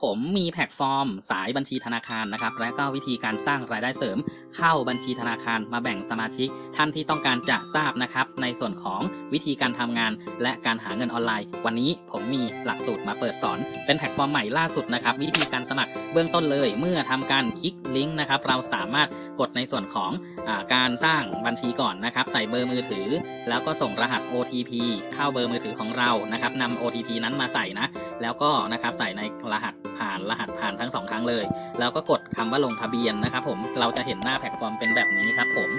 ผมมีแพลตฟอร์ม สายบัญชีธนาคารนะครับ และก็วิธีการสร้างรายได้เสริม เข้าบัญชีธนาคารมาแบ่งสมาชิก ท่านที่ต้องการจะทราบนะครับ ในส่วนของวิธีการทำงาน และการหาเงินออนไลน์ วันนี้ผมมีหลักสูตรมาเปิดสอน เป็นแพลตฟอร์มใหม่ล่าสุดนะครับ วิธีการสมัครเบื้องต้นเลย เมื่อทำการคลิกลิงก์นะครับ เราสามารถกดในส่วนของอการสร้างบัญชีก่อนนะครับ ใส่เบอร์มือถือ แล้วก็ส่งรหัส OTP เข้าเบอร์มือถือของเรานะครับนำ OTP นั้นมาใส่นะ แล้วก็นะครับใส่ในรหัส ผ่านรหัสผ่านทั้งสองครั้งเลย แล้วก็กดคำว่าลงทะเบียนนะครับผมเราจะเห็นหน้าแพลตฟอร์มเป็นแบบนี้ครับผม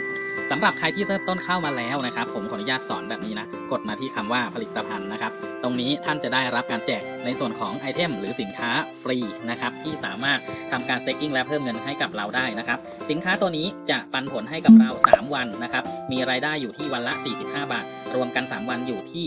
สำหรับใครที่เริ่มต้นเข้ามาแล้วนะครับ ผมขออนุญาตสอนแบบนี้นะ กดมาที่คำว่าผลิตภัณฑ์นะครับ ตรงนี้ท่านจะได้รับการแจกในส่วนของไอเทมหรือสินค้าฟรีนะครับ ที่สามารถทำการ staking และเพิ่มเงินให้กับเราได้นะครับ สินค้าตัวนี้จะปันผลให้กับเรา 3 วันนะครับ มีรายได้อยู่ที่วันละ 45 บาทรวมกัน 3 วันอยู่ที่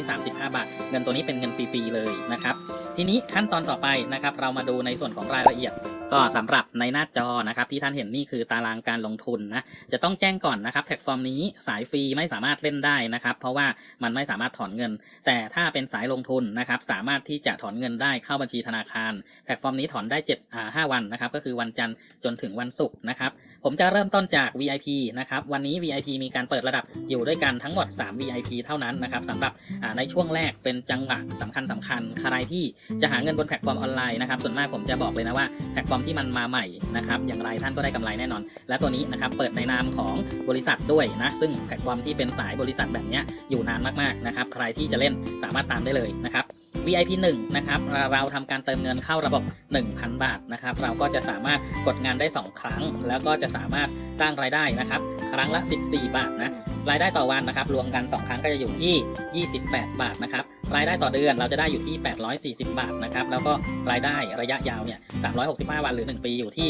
135 บาท เงินตัวนี้เป็นเงินฟรีๆเลยนะครับ ทีนี้ขั้นตอนต่อไปนะครับ เรามาดูในส่วนของรายละเอียด ก็สำหรับในหน้าจอนะครับที่ท่านเห็นนี่คือตารางการลงทุนนะจะต้องแจ้งก่อนนะครับแพลตฟอร์มนี้สายฟรีไม่สามารถเล่นได้นะครับ เพราะว่ามันไม่สามารถถอนเงิน แต่ถ้าเป็นสายลงทุนนะครับสามารถที่จะถอนเงินได้เข้าบัญชีธนาคาร แพลตฟอร์มนี้ถอนได้7อ่า5วันนะครับก็คือวันจันทร์จนถึงวันศุกร์นะครับผมจะเริ่มต้นจาก VIP นะครับวันนี้ VIP มีการเปิดระดับอยู่ด้วยกันทั้งหมด 3 VIP เท่านั้นนะครับสำหรับอ่าในช่วงแรกเป็นจังหวะสำคัญสำคัญใครที่จะหาเงินบนแพลตฟอร์มออนไลน์นะครับส่วนมากผมจะบอกเลยนะว่าแพลตฟอร์มที่มันมาใหม่นะครับ อย่างไรท่านก็ได้กำไรแน่นอน และตัวนี้นะครับเปิดในนามของบริษัทด้วยนะซึ่งแพลตฟอร์มที่เป็นสายบริษัทแบบนี้อยู่นานมากๆนะครับใครที่จะเล่นสามารถตามได้เลยนะครับ VIP 1นะครับเราเราทำการเติมเงินเข้าระบบ 1,000 บาทนะครับเราก็จะสามารถกดงานได้ 2 ครั้ง แล้วก็จะสามารถสร้างรายได้นะครับครั้งละ 14 บาทนะรายได้ต่อวันนะครับรวมกัน 2 ครั้งก็จะอยู่ที่ 28 บาทนะครับ รายได้ต่อเดือนเราจะได้อยู่ที่ 840 บาทนะครับแล้วก็รายได้ระยะยาวเนี่ย365 วันหรือ 1 ปีอยู่ที่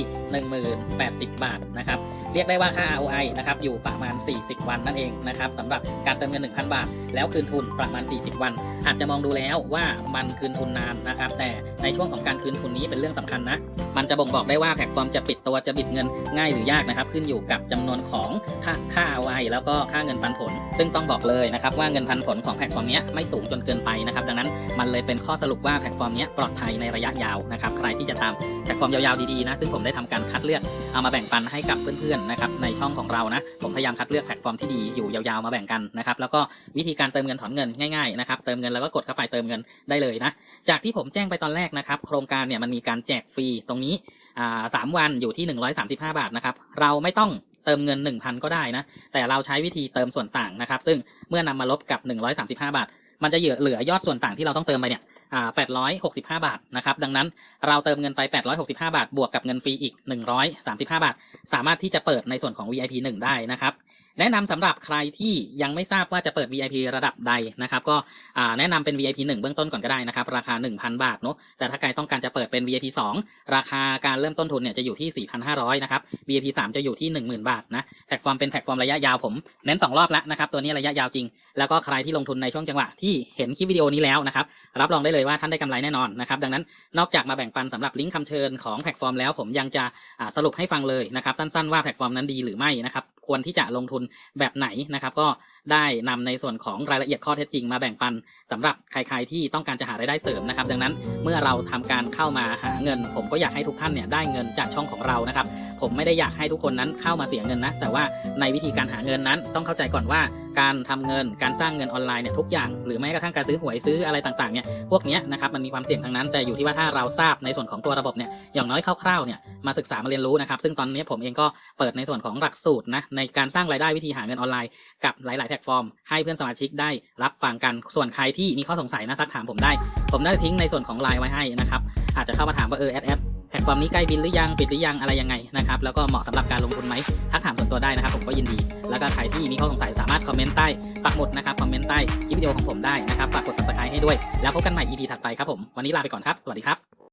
1080 บาทนะครับเรียกได้ว่าค่า ROI นะครับอยู่ประมาณ 40 วันนั่นเองนะครับสำหรับการเติมเงิน 1,000 บาท แล้วคืนทุนประมาณ 40 วัน อาจจะมองดูแล้วว่ามันคืนทุนนานนะครับแต่ในช่วงของการคืนทุนนี้เป็นเรื่องสำคัญนะมันจะบ่งบอกได้ว่าแพลตฟอร์มจะปิดตัวจะบิดเงินง่ายหรือยากนะครับขึ้นอยู่กับจำนวนของค่าค่า ROI แล้วก็ค่าเงินปันผล ซึ่งต้องบอกเลยนะครับว่าเงินปันผลของแพลตฟอร์มนี้ไม่สูงจนเกินไปนะครับดังนั้นมันเลยเป็นข้อสรุปว่าแพลตฟอร์มเนี้ยปลอดภัยในระยะยาวนะครับใครที่จะตามแพลตฟอร์มยาวๆดีๆนะซึ่งผมได้ทำการคัดเลือกเอามาแบ่งปันให้กับเพื่อนๆนะครับในช่องของเรานะผมพยายามคัดเลือกแพลตฟอร์มที่ดีอยู่ยาวๆมาแบ่งกันนะครับแล้วก็วิธีการเติมเงินถอนเงินง่ายๆนะครับเติมเงินแล้วก็กดเข้าไปเติมเงินได้เลยนะจากที่ผมแจ้งไปตอนแรกนะครับโครงการเนี่ยมันมีการแจกฟรีตรงนี้สามวันอยู่ที่ 135 บาทนะครับเราไม่ต้องเติมเงิน 1,000 ก็ได้นะ แต่เราใช้วิธีเติมส่วนต่างนะครับ ซึ่งเมื่อนำมาลบกับ 135 บาท มันจะเหลือเหลือยอดส่วนต่างที่เราต้องเติมไปเนี่ยอ่า865บาทนะครับ ดังนั้นเราเติมเงินไป865บาท บวกกับเงินฟรีอีก135บาท สามารถที่จะเปิดในส่วนของ VIP 1 ได้นะครับ แนะนำสำหรับใครที่ยังไม่ทราบว่าจะเปิด VIP ระดับใดนะครับก็แนะนำเป็น VIP 1 เบื้องต้นก่อนก็ได้นะครับราคา 1,000 บาทเนาะแต่ถ้าใครต้องการจะเปิดเป็น VIP 2 ราคาการเริ่มต้นทุนเนี่ยจะอยู่ที่ 4,500นะครับ VIP 3 จะอยู่ที่ 10,000 บาทนะแพลตฟอร์มเป็นแพลตฟอร์มระยะยาวผมเน้น 2 รอบแล้วนะครับตัวนี้ระยะยาวจริง แล้วก็ใครที่ลงทุนในช่วงจังหวะที่เห็นคลิปวิดีโอนี้แล้วนะครับรับรองได้เลยว่าท่านได้กำไรแน่นอนนะครับดังนั้นนอกจากมาแบ่งปันสำหรับลิงก์คำเชิญของแพลตฟอร์มแล้วผมยังจะสรุปให้ฟังเลยนะครับสั้นๆว่าแพลตฟอร์มนั้นดีหรือไม่นะครับควรที่จะลงทุนแบบไหนนะครับ ก็ ได้นำในส่วนของรายละเอียดข้อเท็จจริงมาแบ่งปันสำหรับใครๆที่ต้องการจะหารายได้เสริมนะครับ ดังนั้นเมื่อเราทำการเข้ามาหาเงิน ผมก็อยากให้ทุกท่านเนี่ยได้เงินจากช่องของเรานะครับ ผมไม่ได้อยากให้ทุกคนนั้นเข้ามาเสียเงินนะ แต่ว่าในวิธีการหาเงินนั้นต้องเข้าใจก่อนว่าการทำเงิน การสร้างเงินออนไลน์เนี่ยทุกอย่าง หรือแม้กระทั่งการซื้อหวยซื้ออะไรต่างๆเนี่ย พวกเนี้ยนะครับมันมีความเสี่ยงทั้งนั้น แต่อยู่ที่ว่าถ้าเราทราบในส่วนของตัวระบบเนี่ย อย่างน้อยคร่าวๆเนี่ย มาศึกษามาเรียนรู้นะครับ ซึ่งตอนนี้ผมเองก็เปิดในส่วนของหลักสูตรนะในการสร้างรายได้วิธีหาเงินออนไลน์กับหลายๆแพลตฟอร์ม ให้เพื่อนสมาชิกได้รับฟังกันส่วนใครที่มีข้อสงสัยนะซักถามผมได้ ผมได้ทิ้งในส่วนของไลน์ไว้ให้นะครับอาจจะเข้ามาถามว่าเออแอดแอดแพลตฟอร์มนี้ใกล้บินหรือยังปิดหรือยังอะไรยังไงนะครับแล้วก็เหมาะสำหรับการลงทุนไหมทักถามส่วนตัวได้นะครับผมก็ยินดี แล้วก็ใครที่มีข้อสงสัยสามารถคอมเมนต์ใต้ปักหมุดนะครับคอมเมนต์ใต้คลิปวิดีโอของผมได้นะครับฝากกด subscribe ให้ด้วย แล้วพบกันใหม่ EP ถัดไปครับผมวันนี้ลาไปก่อนครับสวัสดีครับ